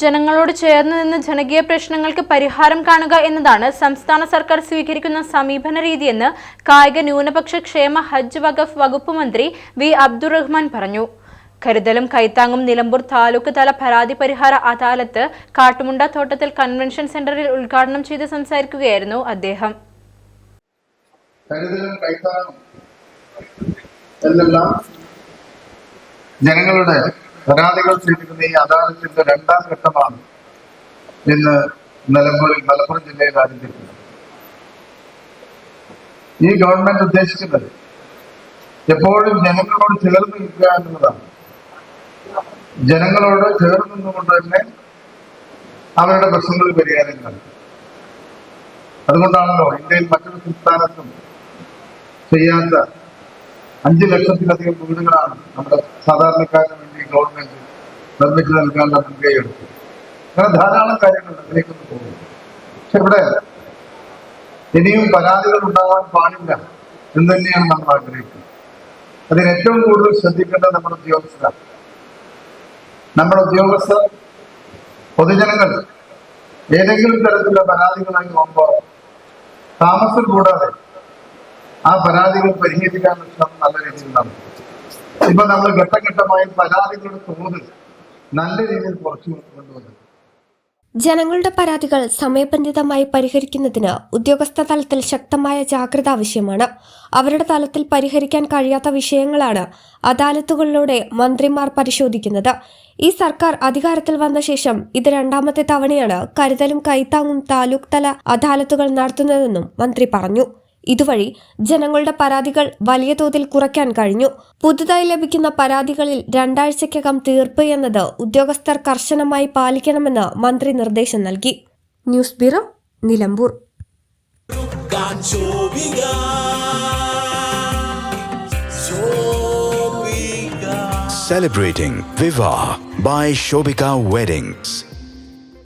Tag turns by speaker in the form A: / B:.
A: ജനങ്ങളോട് ചേർന്ന് നിന്ന് ജനകീയ പ്രശ്നങ്ങൾക്ക് പരിഹാരം കാണുക എന്നതാണ് സംസ്ഥാന സർക്കാർ സ്വീകരിക്കുന്ന സമീപന രീതിയെന്ന് കായിക ന്യൂനപക്ഷ ക്ഷേമ ഹജ്ജ് വഖഫ് വകുപ്പ് മന്ത്രി വി അബ്ദുറഹ്മാൻ പറഞ്ഞു. കരുതലും കൈത്താങ്ങും നിലമ്പൂർ താലൂക്ക് തല പരാതി പരിഹാര അദാലത്ത് കാട്ടുമുണ്ട തോട്ടത്തിൽ കൺവെൻഷൻ സെന്ററിൽ ഉദ്ഘാടനം ചെയ്ത് സംസാരിക്കുകയായിരുന്നു അദ്ദേഹം.
B: ജനങ്ങളുടെ പരാതികൾ സ്വീകരിക്കുന്ന ഈ അദാലത്തിന്റെ രണ്ടാം ഘട്ടമാണ് ഇന്ന് നിലമ്പൂരിൽ മലപ്പുറം ജില്ലയിൽ ആരംഭിക്കുന്നത്. ഈ ഗവൺമെന്റ് ഉദ്ദേശിക്കുന്നത് എപ്പോഴും ജനങ്ങളോട് ചേർന്ന് നിൽക്കുക എന്നുള്ളതാണ്. ജനങ്ങളോട് ചേർന്ന് നിന്നുകൊണ്ട് തന്നെ അവരുടെ പ്രശ്നങ്ങൾ പരിഹാരം കാണും. അതുകൊണ്ടാണല്ലോ ഇന്ത്യയിൽ മറ്റൊരു സംസ്ഥാനത്തും ചെയ്യാത്ത അഞ്ചു ലക്ഷത്തിലധികം വീടുകളാണ് നമ്മുടെ സാധാരണക്കാരന് വേണ്ടി ഗവൺമെന്റ് നിർമ്മിച്ചു നൽകാനുള്ള മുൻകൈ എടുത്തു. അങ്ങനെ ധാരാളം കാര്യങ്ങൾ അതിലേക്കൊന്ന് പോകുന്നു. പക്ഷെ ഇവിടെ ഇനിയും പരാതികൾ ഉണ്ടാകാൻ പാടില്ല എന്ന് തന്നെയാണ് നമ്മൾ ആഗ്രഹിക്കുന്നത്. അതിന് ഏറ്റവും കൂടുതൽ ശ്രദ്ധിക്കേണ്ടത് നമ്മുടെ ഉദ്യോഗസ്ഥരാണ്. നമ്മുടെ ഉദ്യോഗസ്ഥർ പൊതുജനങ്ങൾ ഏതെങ്കിലും തരത്തിലുള്ള പരാതികളായി നോക്കുമ്പോൾ താമസം കൂടാതെ ആ പരാതികൾ പരിഹരിക്കാനുള്ള ശ്രമം നല്ല രീതിയിൽ നടത്തും ഇപ്പൊ നമ്മൾ ഘട്ടഘട്ടമായി പരാതികളുടെ തോത് നല്ല രീതിയിൽ കുറച്ചു കൊണ്ടുവന്നു.
C: ജനങ്ങളുടെ പരാതികൾ സമയബന്ധിതമായി പരിഹരിക്കുന്നതിന് ഉദ്യോഗസ്ഥ തലത്തിൽ ശക്തമായ ജാഗ്രത ആവശ്യമാണ്. അവരുടെ തലത്തിൽ പരിഹരിക്കാൻ കഴിയാത്ത വിഷയങ്ങളാണ് അദാലത്തുകളിലൂടെ മന്ത്രിമാർ പരിശോധിക്കുന്നത്. ഈ സർക്കാർ അധികാരത്തിൽ വന്ന ശേഷം ഇത് രണ്ടാമത്തെ തവണയാണ് കരുതലും കൈത്താങ്ങും താലൂക്ക് തല അദാലത്തുകൾ നടത്തുന്നതെന്നും മന്ത്രി പറഞ്ഞു. ഇതുവഴി ജനങ്ങളുടെ പരാതികൾ വലിയ തോതിൽ കുറയ്ക്കാൻ കഴിഞ്ഞു. പുതുതായി ലഭിക്കുന്ന പരാതികളിൽ രണ്ടാഴ്ചയ്ക്കകം തീർപ്പ് എന്നത് ഉദ്യോഗസ്ഥർ കർശനമായി പാലിക്കണമെന്ന് മന്ത്രി നിർദ്ദേശം നൽകി. News bureau Nilambur.
D: Celebrating Viva by Shobika Weddings.